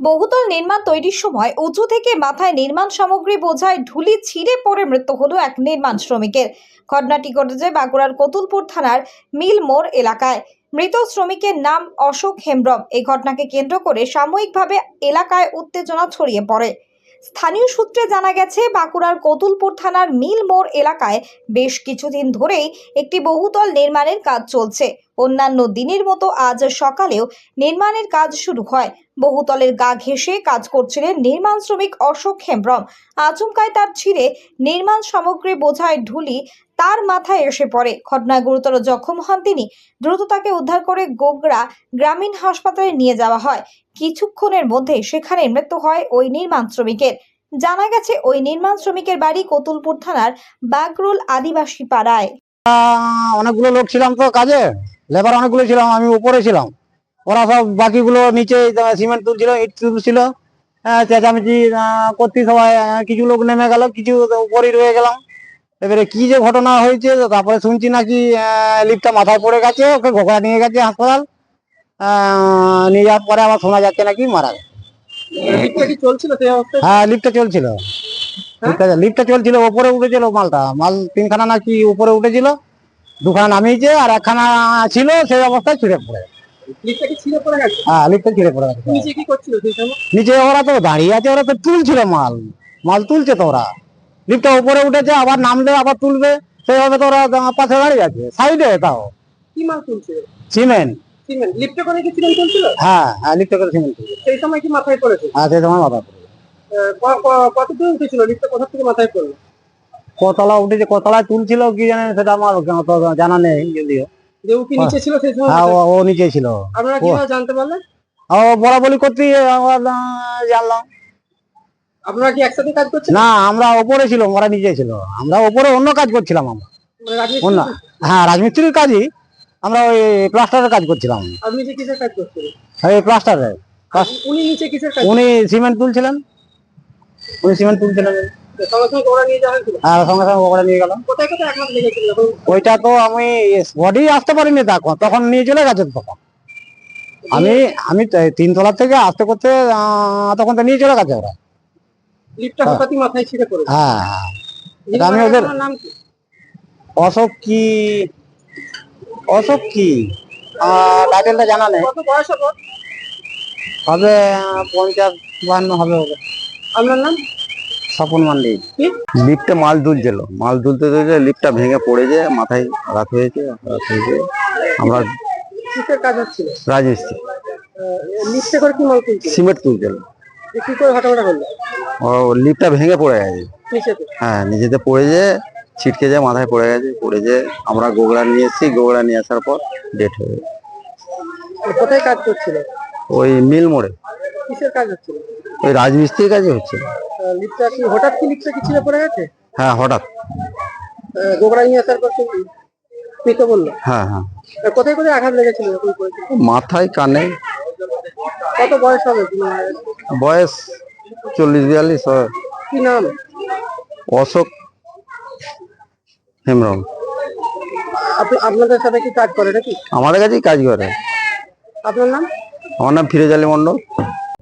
বহুতল নির্মাণ তৈরির সময় উঁচু থেকে মাথায় নির্মাণ সামগ্রী বোঝায় ঢুলি ছিঁড়ে পড়ে মৃত্যু হলো এক নির্মাণ শ্রমিকের। ঘটনাটি ঘটেছে বাঁকুড়ার কতুলপুর থানার মিল মোড় এলাকায়। মৃত শ্রমিকের নাম অশোক হেমব্রম। এই ঘটনাকে কেন্দ্র করে সাময়িকভাবে এলাকায় উত্তেজনা ছড়িয়ে পড়ে। স্থানীয় সূত্রে জানা গেছে, বাঁকুড়ার কতুলপুর থানার মিল মোড় এলাকায় বেশ কিছুদিন ধরেই একটি বহুতল নির্মাণের কাজ চলছে। অন্যান্য দিনের মতো আজ সকালেও নির্মাণের কাজ শুরু হয়। বহুতলের গা ঘেঁষে কাজ করছিলেন নির্মাণ শ্রমিক অশোক হেমব্রম। আচমকায় তার ছিঁড়ে নির্মাণ সামগ্রী বোঝায় ঢুলি তার মাথায় এসে পড়ে। ঘটনায় গুরুতর জখম হন তিনি। দ্রুত তাকে উদ্ধার করে গোগরা গ্রামীণ হাসপাতালে নিয়ে যাওয়া হয়। কিছুক্ষণের মধ্যে সেখানে মৃত্যু হয় ওই নির্মাণ শ্রমিকের। জানা গেছে ওই নির্মাণ শ্রমিকের বাড়ি কতুলপুর থানার বাগরুল আদিবাসী পাড়ায়। অনেকগুলো লোক ছিলাম তো কাজে। লেবার অনেকগুলো ছিলাম আমি উপরে ছিলাম। ওরা সব বাকিগুলো নিচে সিমেন্ট তুলছিল ইট তুলছিল। হ্যাঁ, চেঁচামেচি করতে সবাই কিছু লোক নেমে গেল কিছু উপরেই রয়ে গেলাম। এবারে কি যে ঘটনা হয়েছে তারপরে শুনছি নাকি লিফটটা মাথায় পড়ে গেছে ওকে ঘোকড়া নিয়ে গেছে হাসপাতাল। নিয়ে যাওয়ার পরে আবার শোনা যাচ্ছে নাকি মারা গেছে। লিফটটা কি চলছিল হ্যাঁ লিফটটা চলছিল। লিফটটা লিফটটা চলছিল উপরে উঠেছিল মালটা। মাল তিনখানা নাকি উপরে উঠেছিল। দুখানা নামিয়েছে আর একখানা ছিল সেই অবস্থায় ছিঁড়ে পড়ে হ্যাঁ লিফটটা ছিঁড়ে পড়ে গেছে। নিচে ওরা তো দাঁড়িয়ে আছে ওরা তো তুলছিল মাল। মাল তুলছে তো ওরা। লিফটটা উপরে উঠেছে আবার নামলে আবার তুলবে। সেইভাবে তো ওরা পাশে দাঁড়িয়ে আছে সাইডে তাও। কি মাল তুলছিল? সিমেন্ট। সিমেন্ট। লিফটে করে কি সিমেন্ট তুলছিল? হ্যাঁ হ্যাঁ লিফটে করে সিমেন্ট তুলছে সেই সময় কি মাথায় পড়েছে? হ্যাঁ সেই সময় উঠেছিল? লিফটটা কোথা থেকে মাথায় পড়ল? কতলা উঠেছে কতলায় তুলছিল কি জানেন সেটা আমার অত জানা নেই যদিও। ও কি নিচে ছিল সেই সময় হ্যাঁ ও- ও নিচে ছিল। আপনারা কীভাবে জানতে পারলেন? ও বলা বলি করতে জানলাম। আপনারা কি একসাথে কাজ করছেন না আমরা ওপরে ছিল ওরা নিচে ছিল। আমরা ওপরে অন্য কাজ করছিলাম আমরা। মানে অন্য হ্যাঁ রাজমিস্ত্রির কাজই আমরা ওই প্লাস্টারের কাজ করছিলাম। আপনি নিচে কিসের কাজ করছিলেন? এই প্লাস্টারের উনি নিচে কিসের কাজ উনি সিমেন্ট তুলছিলেন। উনি সিমেন্ট তুলছিলেন। করছিলেন? সঙ্গে সঙ্গে ওরা নিয়ে যখন ওইটা তো আমি বডি আসতে পারিনি তখন। তখন নিয়ে চলে গেছে তখন। আমি আমি তিনতলা থেকে আসতে করতে তখন তো নিয়ে চলে গেছে ওরা। ছিঁড়ে হ্যাঁ হ্যাঁ। আমি ওদের- নাম কি? অশোক কি? অশোক কি? টাইটেলটা জানা নেই। হবে পঞ্চাশ বাহান্ন হবে ওকে আপনার নাম? স্বপন মান্ডি। লিফটে মাল তুলছিল মাল তুলতে তুলতে লিফটটা ভেঙে পড়ে যায় মাথায় আঘাত হয়েছে আঘাত হয়েছে। আমরা কিসের কাজ হচ্ছিল? রাজমিস্ত্রি। লিফটে করে কি মাল তুলছিল? সিমেন্ট তুলছিল। কি করে ঘটনাটা হলো ও লিফটটা ভেঙে পড়ে গেছে। নিচেতে হ্যাঁ নিজেতে পড়ে যেয়ে ছিটকে যায় মাথায় পড়ে গেছে পড়ে যেয়ে আমরা গোগড়া নিয়ে এসেছি গোগড়া নিয়ে আসার পর ডেট হয়ে গেছে। কোথায় কাজ করছিল? ওই মিল মোড়ে কিসের কাজ হচ্ছিল? ওই রাজমিস্ত্রির কাজে হচ্ছে লিফটটা কি হঠাৎ কি লিফটটা কি ছিঁড়ে পড়ে গেছে? হ্যাঁ হঠাৎ। গোবরা নিয়ে আসার পর কি মৃত বলল? হ্যাঁ হ্যাঁ। কোথায় কোথায় আঘাত লেগেছিল মাথায় কানে। কত বয়স হবে? বয়স চল্লিশ বিয়াল্লিশ হয়। কি নাম? অশোক হেমরম আপনি আপনাদের সাথে কি কাজ করে নাকি? আমাদের কাছেই কাজ করে। আপনার নাম? আমার নাম ফিরোজ আলী মন্ডল